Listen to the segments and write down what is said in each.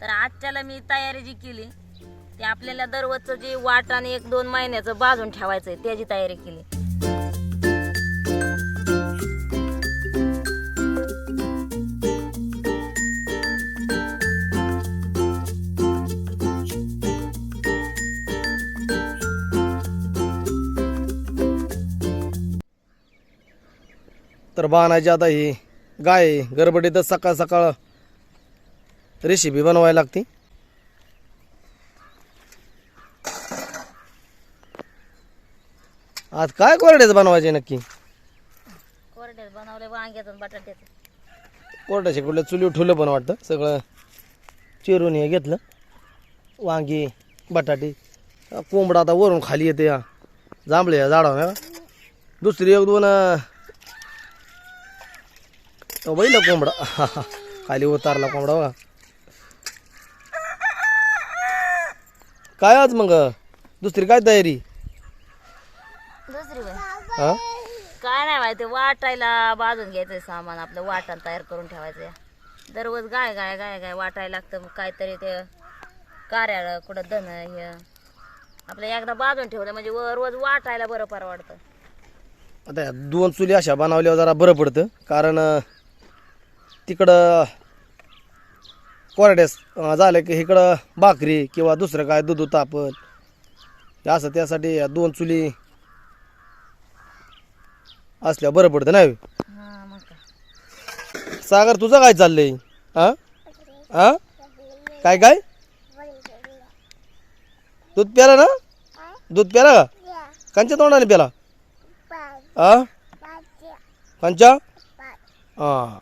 तर आजच्याला मी तयारी जी केली ते आपल्याला दररोजचं जे वाट आणि एक दोन महिन्याचं बाजून ठेवायचं आहे त्याची तयारी केली तर बाणाची आता ही गाय आहे. सकाळ सकाळ रेसिपी बनवायला लागते. आज काय कोरड्याचं बनवायचे नक्की? कोरड्यात बनवले वांग्याचं आणि बटाट्याचं. कोरड्याचे कुठल्या चुली ठुलं पण वाटतं. सगळं चिरून हे घेतलं. वांगी बटाटे कोंबडा आता वरून खाली येते या. जांभळे या झाडावर दुसरी एक दोन बैल कोंबडा. खाली उतारला कोंबडा बघा. काय आज मग? दुसरी काय तयारी? दुसरी बाई. हा? काय नाही माहिती वाटायला बाजून घ्यायचंय सामान आपलं वाटण तयार करून ठेवायचं दररोज गाय गाय गाय गाय वाटायला लागतं मग काहीतरी ते कार्याला कुठं धन हे. आपलं एकदा बाजून ठेवलं म्हणजे व- रोज वाटायला बरं परवडतं आता दोन चुली अशा बनवल्यावर जरा बरं पडतं कारण अं, तिकडं कोरड्यास झालं की इकडं भाकरी किंवा दुसरं काय दूध तापत असं त्यासाठी या दोन चुली असल्या बरं पडतं नाही? सागर तुझं काय चाललंय? हा हा काय काय? दूध प्याला ना? दूध प्याला का? कांच्या तोंडाने प्याला? हा कांच्या हा.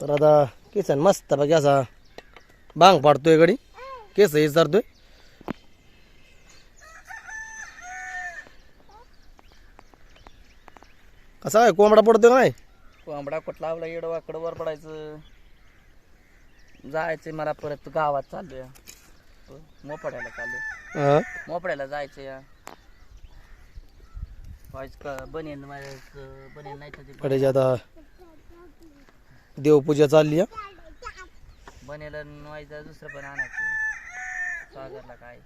तर आता केसन मस्त बघ असा बांग पाडतोय गडी. केस हे सरतोय. कसा काय कोंबडा पडतोय का नाही? कोंबडा कुठला आपला येडं वाकडं वर पडायचं? जायचंय मला परत गावात चाललोय. मोपड्याला चाललोय. हा. मोपड्याला जायचं या व्हायच का बनेन माझ्या बनेन नाही तर ते कडेची आता देवपूजा चालली आहे. बनेला दुसरं पण आणायचं सागरला काय?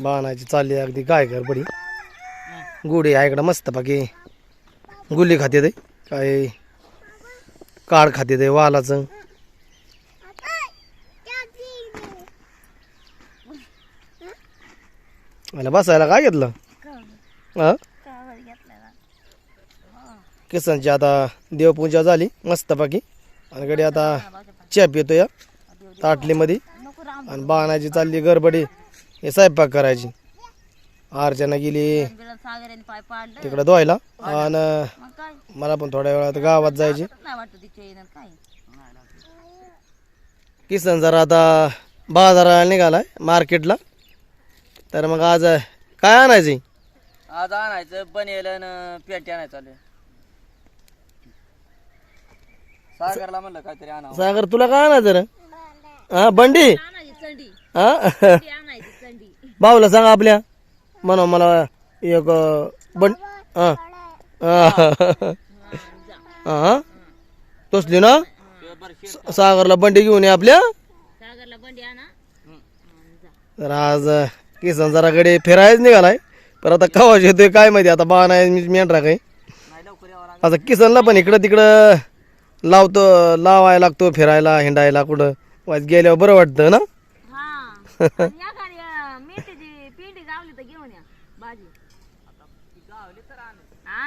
बाणाची चालली आहे अगदी काय कर बडी गुढी आहे इकडं मस्त बाकी गुल्ली खाते ते. काय? काड खाते ते वालाचं. मला बसायला काय घेतलं? हा? किसनची आता देवपूजा झाली मस्त बाकी आणि कडे आता चहा पितो या ताटलीमध्ये. आणि बाणाची चालली गडबडी हे स्वयंपाक करायची. अर्चना गेली तिकडं धुवायला. आणि मला पण थोड्या वेळात गावात जायची. किसन जरा आता बाजाराला निघालाय मार्केटला. तर मग आज काय आणायचं? आज आणायचं बनेल पेटी आणायचं चालू सागरला म्हणलं काहीतरी आणावं. सागर तुला काय आणायचं रे? हा बंडी? हा? भाऊला सांगा आपल्या. म्हणा मला एक बंड हा. हा. हा? तोसली ना? सागरला बंडी घेऊन ये आपल्या. सागरला बंडी आणा. तर आज किसन जरा कडे फिरायच निघालाय. पण आता कवाच येतोय काय माहिती आता बाण आहे मी मेंढरा काही आता किसनला पण इकडं तिकडं लावतो लावायला लागतो फिरायला हिंडायला कुठं. वाज गेल्यावर बरं वाटतं ना? आणि या गाडी अं, मेथीची पिंडी गावली तर घेऊन या भाजी.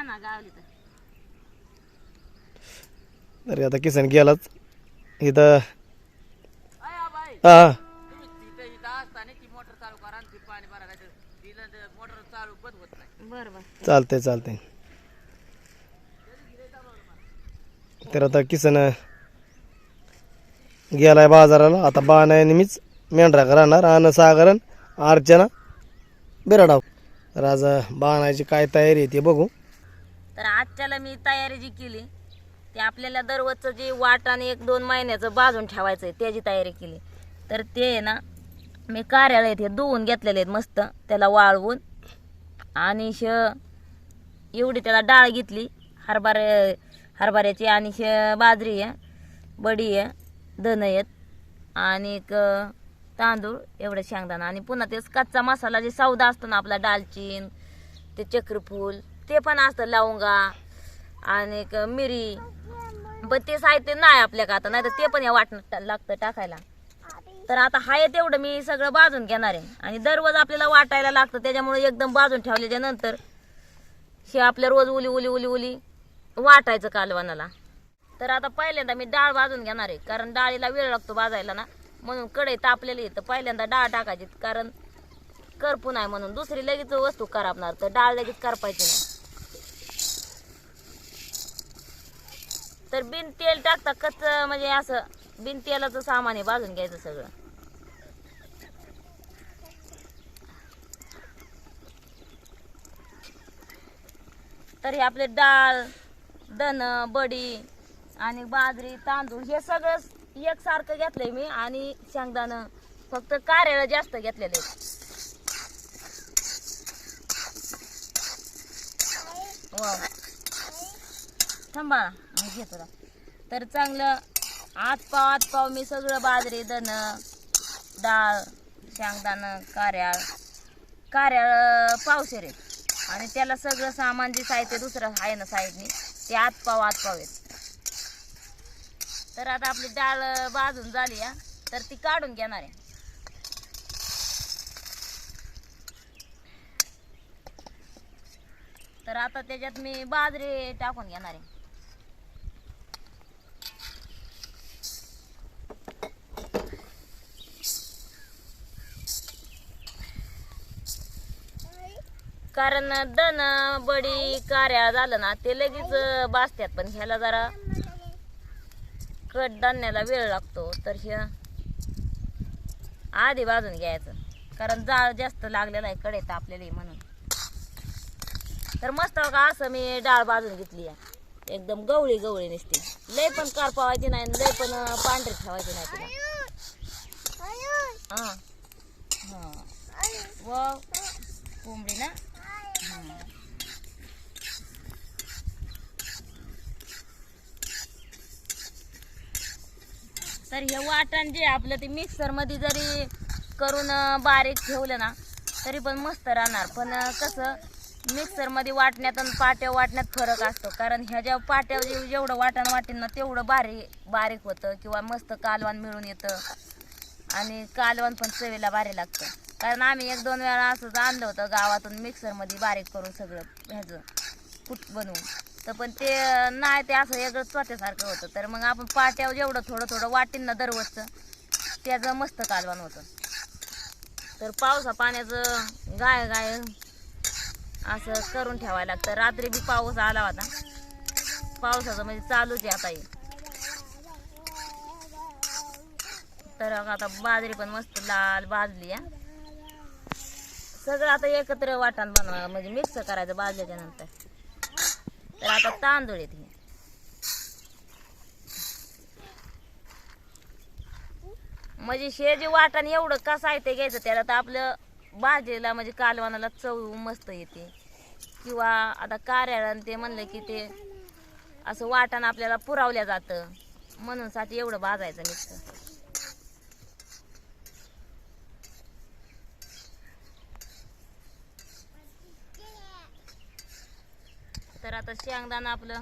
ना गावली तर. तरी आता किसन गेलाच. इथं हा बरं बरं चालतंय चालतंय. तर आता किसन गेलाय बाजाराला. आता बाण आहे नेहमीच मेंढरा राहणार. आणि सागरण अर्चना बिराडाव. तर आज बाणाची काय तयारी आहे ते बघू. तर आजच्याला मी तयारी जी केली ते आपल्याला दररोजचं जे वाट आणि एक दोन महिन्याचं बाजून ठेवायचं आहे त्याची तयारी केली. तर ते आहे ना मी कार्यालयात हे धुवून घेतलेले आहेत मस्त. त्याला वाळवून आणि श एवढी त्याला डाळ घेतली. हरभरे हरभऱ्याची आणि श बाजरी आहे बडी आहे धन आहेत आणि तांदूळ एवढं शेंगदाणा आणि पुन्हा तेच कच्चा मसाला जे सौदा असतो ना आपला दालचीन ते चक्रफूल ते पण असतं लवंगा आणि मिरी. पण ते साहित्य नाही आपल्याकडे आता नाही तर ते पण या वाटणं लागतं टाकायला. तर आता हाय तेवढं मी सगळं बाजून घेणार आहे. आणि दररोज आपल्याला वाटायला लागतं त्याच्यामुळे एकदम बाजून ठेवल्याच्या नंतर हे आपल्या रोज उली उली उली उली वाटायचं कालवानाला तर आता पहिल्यांदा मी डाळ भाजून घेणार आहे कारण डाळीला वेळ लागतो भाजायला ना. म्हणून कढई तापलेली तर पहिल्यांदा डाळ टाकायची कारण करपू नाही म्हणून. दुसरी लगेच वस्तू करापणार तर डाळ लगेच करपायची नाही. तर बिन तेल टाकता कच्च म्हणजे असं बिन तेलाचं सामान आहे भाजून घ्यायचं सगळं. तर हे आपले डाळ दन बडी आणि बाजरी तांदूळ हे सगळं एकसारखं घेतलंय मी आणि शेंगदाणं फक्त कार्याला जास्त घेतलेले थांबा घेतो तर चांगलं आत पाव आत पाव मी सगळं बाजरी दन डाळ शेंगदाणं कार्याळ कार्याळ पावशेरे आणि त्याला सगळं सामान जे साहित्य दुसरं आहे ना साईडने ते आत पाव आत आहेत. तर आता आपली डाळ भाजून झाली या तर ती काढून घेणार आहे. तर आता त्याच्यात मी बाजरी टाकून घेणार आहे. कारण दन बडी कार्या झालं ना ते लगेच भाजतात पण ह्याला जरा कडधान्याला वेळ लागतो तर हे आधी भाजून घ्यायचं. कारण जाळ जास्त लागलेला आहे कडे तापलेली आहे म्हणून. तर मस्त बघा असं मी डाळ भाजून घेतली आहे. एकदम गवळी गवळी नसते. लय पण कार पावायची नाही लय पण पांढरी ठेवायची नाही तिला. हा. हा. व कोंबडी ना? तर हे वाटण जे आपलं ते मिक्सरमध्ये जरी करून बारीक ठेवलं ना तरी पण मस्त राहणार. पण कसं मिक्सरमध्ये वाटण्यात आणि पाट्या वाटण्यात फरक असतो. कारण ह्याच्या पाट्या जेवढं वाटण वाटेल ना तेवढं बारीक बारीक होतं किंवा मस्त कालवान मिळून येतं. आणि कालवण पण चवीला भारी लागतं. कारण आम्ही एक दोन वेळा असंच आणलं होतं गावातून मिक्सरमध्ये बारीक करून सगळं ह्याचं कूट बनवून. तर पण ते नाही ते असं वेगळं चोट्यासारखं होतं. तर मग आपण पाट्यावर जेवढं थोडं थोडं वाटीन ना दररोजचं त्याचं मस्त कालवण होतं. तर पावसा पाण्याचं गाय गाय असं करून ठेवायला लागतं. रात्री बी पाऊस आला होता. पावसाचं म्हणजे चालूच आहे आता तर आता बाजरी पण मस्त लाल भाजली आहे सगळं आता एकत्र वाटण बनवा म्हणजे मिक्स करायचं भाजल्याच्या नंतर. तर आता तांदूळ आहेत हे म्हणजे हे जे वाटण एवढं कसं आहे ते घ्यायचं त्याला तर आपलं भाजीला म्हणजे कालवानाला चव मस्त येते. किंवा आता कार्याला ते म्हणलं की ते असं वाटण आपल्याला पुरवल्या जातं. म्हणून साठी एवढं भाजायचं मिक्स. तर आता शेंगदाणा आपलं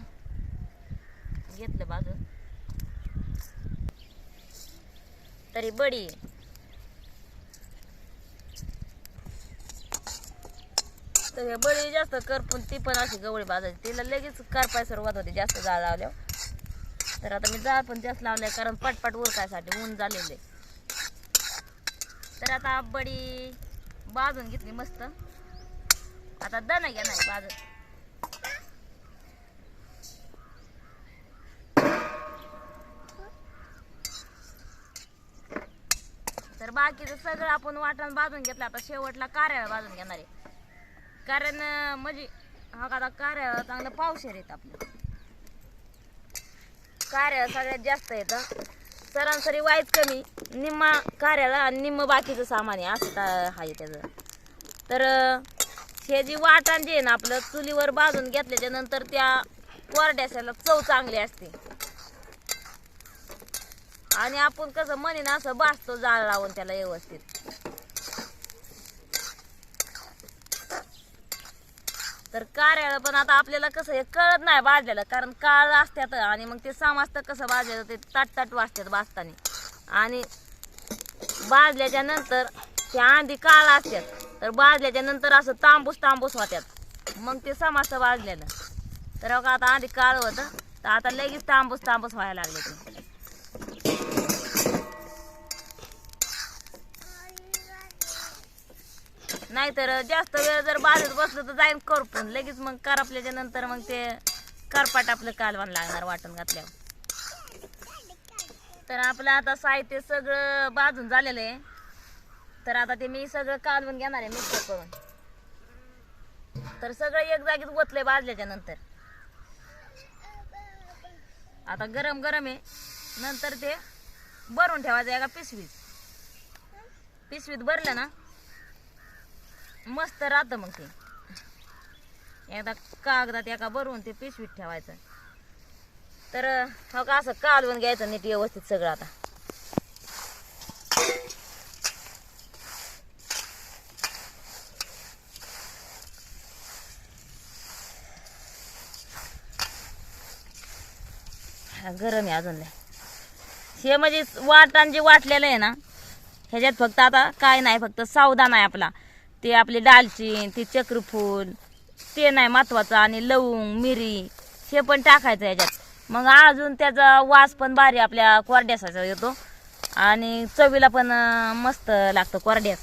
घेतलं बाजून तरी बडी तर हे बडी जास्त करपून ती पण अशी गवळी भाजायची. तिला लगेच करपाय सुरुवात होते जास्त जाळ लावल्यावर. तर आता मी जाळ पण जास्त लावल्या कारण पटपट उरकायसाठी ऊन झालेले तर आता बडी भाजून घेतली मस्त. आता दण घ्या नाही भाजून. तर बाकीचं सगळं आपण वाटण भाजून घेतलं. आता शेवटला कार्याला भाजून घेणार आहे. कारण म्हणजे हा का आता चांगलं पावशेर येत आपलं. कार्या सगळ्यात जास्त येतं सरासरी वाईट कमी निम्मा कार्याला आणि निम्म बाकीचं सामान आहे असं आहे त्याचं. तर हे जी वाटण जे आहे ना आपलं चुलीवर भाजून घेतल्याच्या नंतर त्या कोरड्यासाला चव चांगली असते. आणि आपण कसं म्हणीन असं भाजतो जाळ लावून त्याला व्यवस्थित. तर कार्याला पण आता आपल्याला कसं हे कळत नाही भाजलेलं कारण काळ असत्यात आणि मग ते समजतं कसं भाजलेलं ते ताटताट ताट वाजतात भाजताना. आणि भाजल्याच्या नंतर ते आंधी काळ असतात तर भाजल्याच्या नंतर असं तांबूस तांबूस होत्यात. मग ते समजतं भाजलेलं. तर आता आधी काळ होतं तर आता लगेच तांबूस तांबूस व्हायला लागले ते. नाहीतर जास्त वेळ जर बाजूत बसलं तर जाईन करपून. लगेच मग करपल्याच्या नंतर मग ते करपाट आपलं कालवण लागणार वाटण घातल्यावर. तर आपलं आता साहित्य सगळं भाजून झालेलं आहे. तर आता ते मी सगळं कालवून घेणार आहे मिक्सर करून. तर सगळं एक जागीच ओतलंय बाजल्याच्या नंतर. आता गरम गरम आहे. नंतर ते भरून ठेवायचं एका पिशवीत. पिशवीत भरलं ना? मस्त राहतं मग ते. एकदा कागदात एका भरून ते पिशवीत ठेवायचं. तर हो का असं कालवून घ्यायचं नीट व्यवस्थित सगळं आता. गरम आहे अजून हे म्हणजे वाटण जे वाटलेलं आहे ना ह्याच्यात फक्त आता काय नाही फक्त सावधान आहे आपला. ते आपली दालचीन ते चक्रफूल ते नाही महत्वाचं आणि लवंग मिरी हे पण टाकायचं याच्यात. मग अजून त्याचा वास पण भारी आपल्या कोरड्यासाचा येतो. आणि चवीला पण मस्त लागतं कोरड्यास.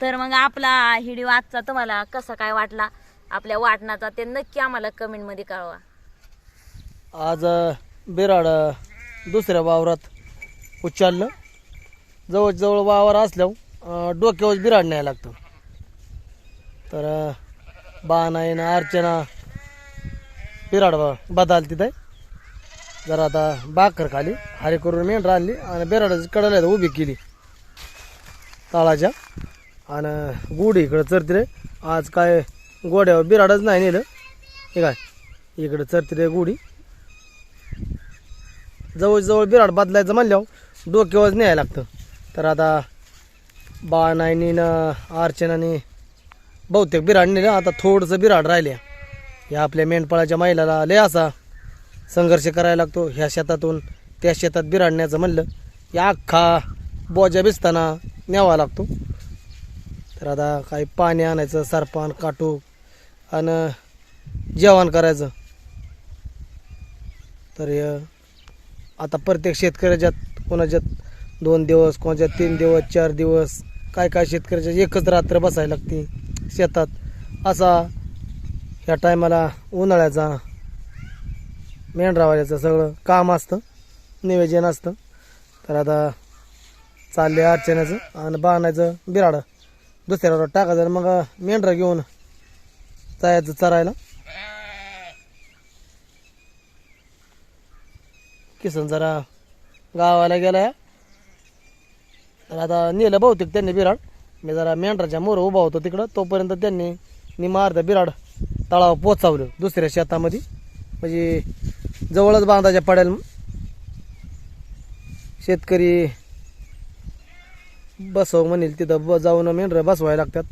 तर मग आपला व्हिडिओ आजचा तुम्हाला कसा काय वाटला? आपल्या वाटणाचा ते नक्की आम्हाला कमेंटमध्ये कळवा. आज बिराड दुसऱ्या वावरात उच्चारलं जवळजवळ वावर असल्यावर डोक्यावर बिराड न्याय लागतं. तर अ, येणं अर्चना बिराड बदल तिथे. जरा आता बाखर खाली हारी करून मेंढ आणली आणि बिराडाची कडला उभी केली. ताळाच्या आणि गुढी इकडं चरती रे. आज काय गोड्यावर बिराडच नाही नेलं. हे काय? इकडं चरती रे गुढी. जवळजवळ बिराड बदलायचं म्हणल्यावर डोक्यावर न्यायला लागतं. तर आता बा नायनीनं अर्चनाने बहुतेक बिराड नेलं आता थोडंसं बिराड राहिले या आपल्या मेंढपाळाच्या महिलाला लय असा संघर्ष करायला लागतो. ह्या शेतातून त्या शेतात बिराडण्याचं म्हणलं या अख्खा बोजा भिजताना न्यावा लागतो. तर आता काही पाणी आणायचं सरपान काटू आणि जेवण करायचं. तर आता प्रत्येक शेतकऱ्याच्यात कोणाच्यात दोन दिवस कोणाच्यात तीन दिवस चार दिवस काय काय शेतकऱ्याच्या एकच रात्र बसायला लागते शेतात. असा ह्या टायमाला उन्हाळ्याचा मेंढरावाल्याचं सगळं काम असतं नियोजन असतं. तर आता चालले अर्चनाचं आणि बाणायचं बिराडं. दुसऱ्यावर टाकायचं मग मेंढरा घेऊन जायचं चरायला. किसन जरा गावाला गेलाय. तर आता नेलं बहुतेक त्यांनी बिराड. मी जरा मेंढराच्या मोर उभा होतो तिकडं. तोपर्यंत त्यांनी निमा अर्धा बिराड तळावर पोचावलं दुसऱ्या शेतामध्ये. म्हणजे जवळच बांधायच्या पडेल शेतकरी बसव म्हणेल तिथं ब जाऊन मेंढरं बसवायला लागतात.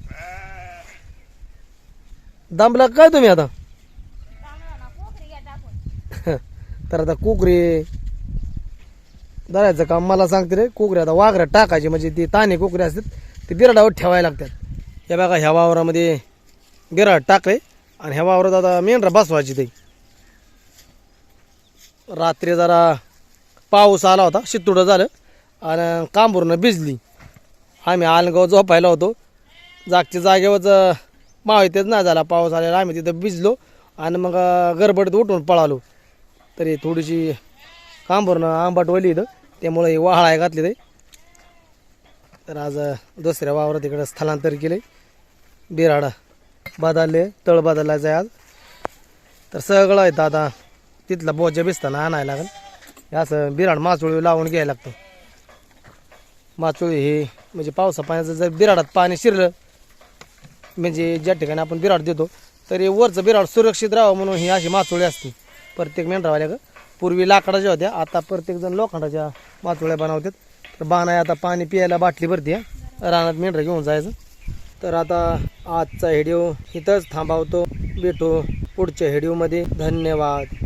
दांबला काय तुम्ही आता? तर आता कुकरी धरायचं काम मला सांगते रे कोकऱ्या आता वाघऱ्यात टाकायची म्हणजे ती ताने कोकऱ्या असतात ते बिराडावर ठेवायला लागतात. हे बघा ह्या वावरामध्ये बिराड टाकले आणि ह्या वावरात आता मेंढरा बसवायची ते. रात्री जरा पाऊस आला होता शितुडं झालं आणि कांबूरनं भिजली. आम्ही आलगाव झोपायला होतो. जागच्या जागेवरच माहितीच नाही झाला पाऊस आलेला आम्ही तिथं भिजलो आणि मग गरबडीत गडबडीत उठून पळालो. तरी थोडीशी कांबूरनं आंबाट वली इथं. त्यामुळे ही आहे घातली ते तर आज दुसऱ्या वावरात इकडं स्थलांतर केले बिराडा बदलले तळ बदलायचं आहे आज. तर सगळं आहे आता तिथला बोजा बिस्ताना आणायला लागेल. हे असं बिराड माचोळी लावून घ्यायला लागतं. माचोळी हे म्हणजे पावसा पाण्याचं जर बिराडात पाणी शिरलं म्हणजे ज्या ठिकाणी आपण बिराड देतो तर हे वरचं बिराड सुरक्षित राहावं म्हणून ही अशी माचोळी असते. प्रत्येक मेंढरावाल्या का पूर्वी लाकडाच्या होत्या आता प्रत्येक जण लोखंडाच्या माचोळ्या बनवतात. तर बाणाय आता पाणी प्यायला बाटली भरती रानात मेंढरं घेऊन जायचं. तर आता आजचा व्हिडिओ इथंच थांबवतो. भेटू पुढच्या व्हिडिओमध्ये. धन्यवाद.